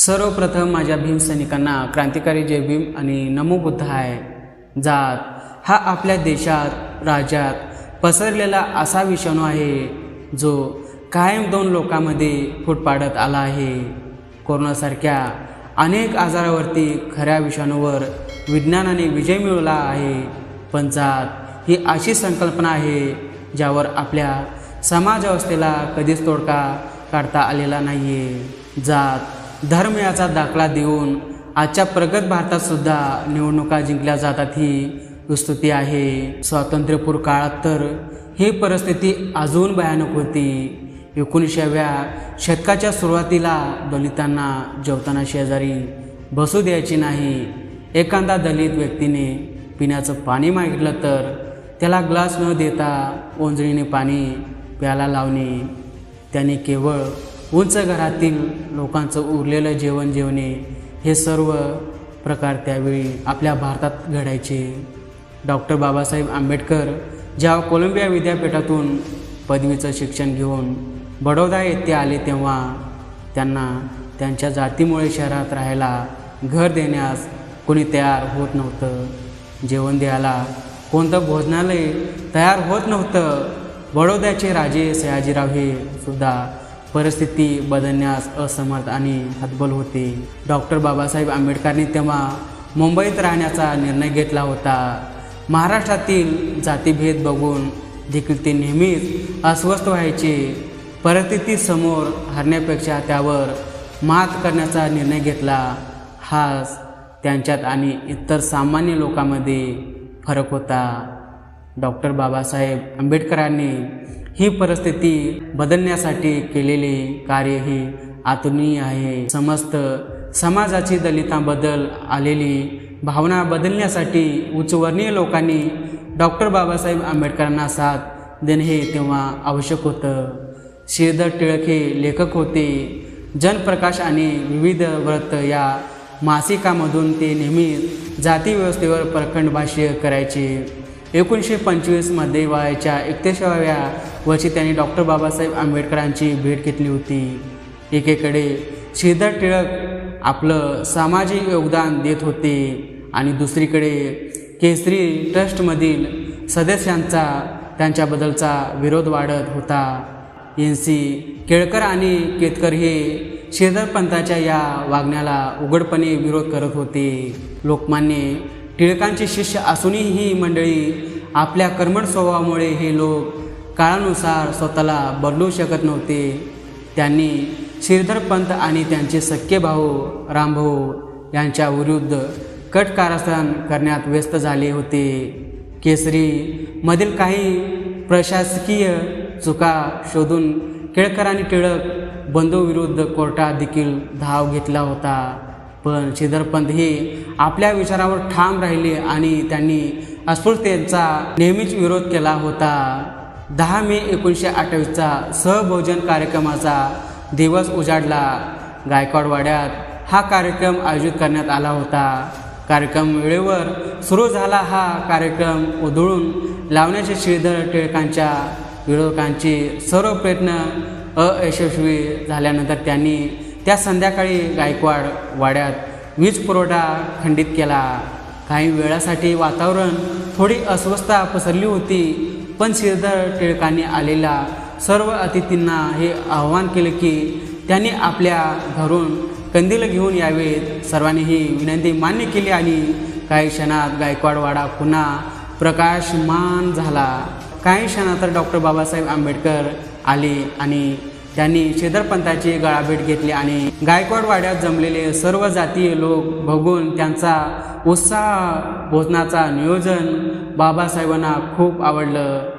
सर्वप्रथम माझ्या भीम सैनिकांना क्रांतिकारी जय भीम आणि नमो बुद्ध आहे. जात हा आपल्या देशात राज्यात पसरलेला असा विषाणू आहे जो कायम दोन लोकांमध्ये फूट पाडत आला आहे. कोरोनासारख्या अनेक आजारावरती खऱ्या विषाणूवर विज्ञानाने विजय मिळवला आहे. पण जात ही अशी संकल्पना आहे ज्यावर आपल्या समाजव्यवस्थेला कधीच तोडका काढता आलेला नाही आहे जात धर्म याचा दाखला देऊन आजच्या प्रगत भारतातसुद्धा निवडणुका जिंकल्या जातात ही विस्तृती आहे. स्वातंत्र्यपूर काळात तर ही परिस्थिती अजून भयानक होती. एकोणीसाव्या शतकाच्या सुरुवातीला दलितांना जेवताना शेजारी बसू द्यायची नाही. एखादा दलित व्यक्तीने पिण्याचं पाणी मागितलं तर त्याला ग्लास न देता ओंजळीने पाणी प्यायला लावणे. त्याने केवळ उंच घरातील लोकांचं उरलेलं जेवण जेवणे हे सर्व प्रकार त्यावेळी आपल्या भारतात घडायचे. डॉक्टर बाबासाहेब आंबेडकर जेव्हा कोलंबिया विद्यापीठातून पदवीचं शिक्षण घेऊन बडोदा येथे आले तेव्हा त्यांना त्यांच्या जातीमुळे शहरात राहायला घर देण्यास कोणी तयार होत नव्हतं. जेवण द्यायला कोणतं भोजनालय तयार होत नव्हतं. बडोद्याचे राजे सयाजीराव हे सुद्धा परिस्थिती बदलण्यास असमर्थ आणि हतबल होते. डॉक्टर बाबासाहेब आंबेडकरांनी तेव्हा मुंबईत राहण्याचा निर्णय घेतला होता. महाराष्ट्रातील जातीभेद बघून देखील ते नेहमीच अस्वस्थ व्हायचे. परिस्थिती समोर हरण्यापेक्षा त्यावर मात करण्याचा निर्णय घेतला. हाच त्यांच्यात आणि इतर सामान्य लोकांमध्ये फरक होता. डॉक्टर बाबासाहेब आंबेडकरांनी ही परिस्थिती बदलण्यासाठी केलेले कार्य ही आतुरणीय आहे. समस्त समाजाची दलितांबद्दल आलेली भावना बदलण्यासाठी उच्चवर्णीय लोकांनी डॉक्टर बाबासाहेब आंबेडकरांना साथ देणे हे तेव्हा आवश्यक होतं. श्रीधर टिळक हे लेखक होते. जनप्रकाश आणि विविध व्रत या मासिकामधून ते नेहमी जातीव्यवस्थेवर प्रखंड भाष्य करायचे. एकोणीसशे पंचवीसमध्ये वयाच्या एकतीसाव्या वर्षी त्यांनी डॉक्टर बाबासाहेब आंबेडकरांची भेट घेतली होती. एकेकडे श्रीधर टिळक आपलं सामाजिक योगदान देत होते आणि दुसरीकडे केसरी ट्रस्टमधील सदस्यांचा त्यांच्याबद्दलचा विरोध वाढत होता. एन सी केळकर आणि केतकर हे श्रीधरपंताच्या या वागण्याला उघडपणे विरोध करत होते. लोकमान्य टिळकांचे शिष्य असूनही ही मंडळी आपल्या कर्मण स्वभावामुळे हे लोक काळानुसार स्वतःला बदलू शकत नव्हते. त्यांनी श्रीधरपंत आणि त्यांचे सख्खे भाऊ रामभाऊ यांच्या विरुद्ध कट कारस्थान करण्यात व्यस्त झाले होते. केसरीमधील काही प्रशासकीय चुका शोधून केळकर आणि टिळक बंधूविरुद्ध कोर्टात देखील धाव घेतला होता. पण श्रीधरपंत हे आपल्या विचारावर ठाम राहिले आणि त्यांनी अस्पृश्यतेचा नेहमीच विरोध केला होता. दहा मे एकोणीसशे अठ्ठावीसचा सहभोजन कार्यक्रमाचा दिवस उजाडला. गायकवाडवाड्यात हा कार्यक्रम आयोजित करण्यात आला होता. कार्यक्रम वेळेवर सुरू झाला हा कार्यक्रम उधळून लावण्याचे श्रीधर टिळकांच्या विरोधकांचे सर्व प्रयत्न अयशस्वी झाल्यानंतर त्यांनी त्या संध्याकाळी गायकवाड वाड्यात वीज पुरवठा खंडित केला. काही वेळासाठी वातावरण थोडी अस्वस्थता पसरली होती. पण श्रीधर टिळकांनी आलेल्या सर्व अतिथींना हे आवाहन केले की त्यांनी आपल्या घरून कंदील घेऊन यावेत. सर्वांनी ही विनंती मान्य केली आणि काही क्षणात गायकवाडवाडा पुन्हा प्रकाशमान झाला. काही क्षणात डॉक्टर बाबासाहेब आंबेडकर आले आणि त्यांनी श्रीधरपंताची गळाभेट घेतली आणि गायकवाड वाड्यात जमलेले सर्व जातीय लोक बघून त्यांचा उत्साह भोजनाचा नियोजन बाबासाहेबांना खूप आवडलं.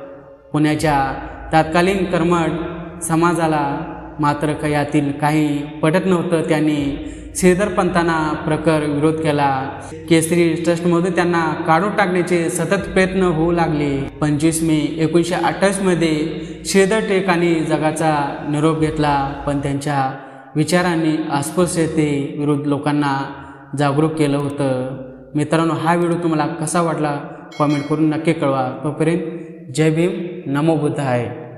पुण्याच्या तत्कालीन कर्मठ समाजाला मात्र का यातील काही पटत नव्हतं. त्यांनी श्रीधरपंतांना प्रखर विरोध केला. केसरी ट्रस्टमधून त्यांना काढून टाकण्याचे सतत प्रयत्न होऊ लागले. पंचवीस मे एकोणीसशे अठ्ठावीसमध्ये श्रीधर टिळकांनी जगाचा निरोप घेतला. पण त्यांच्या विचारांनी अस्पृश्यते विरुद्ध लोकांना जागरूक केलं होतं. मित्रांनो हा व्हिडिओ तुम्हाला कसा वाटला? कॉमेंट करून नक्की कळवा. तोपर्यंत जय भीम. नमो बुद्ध आहे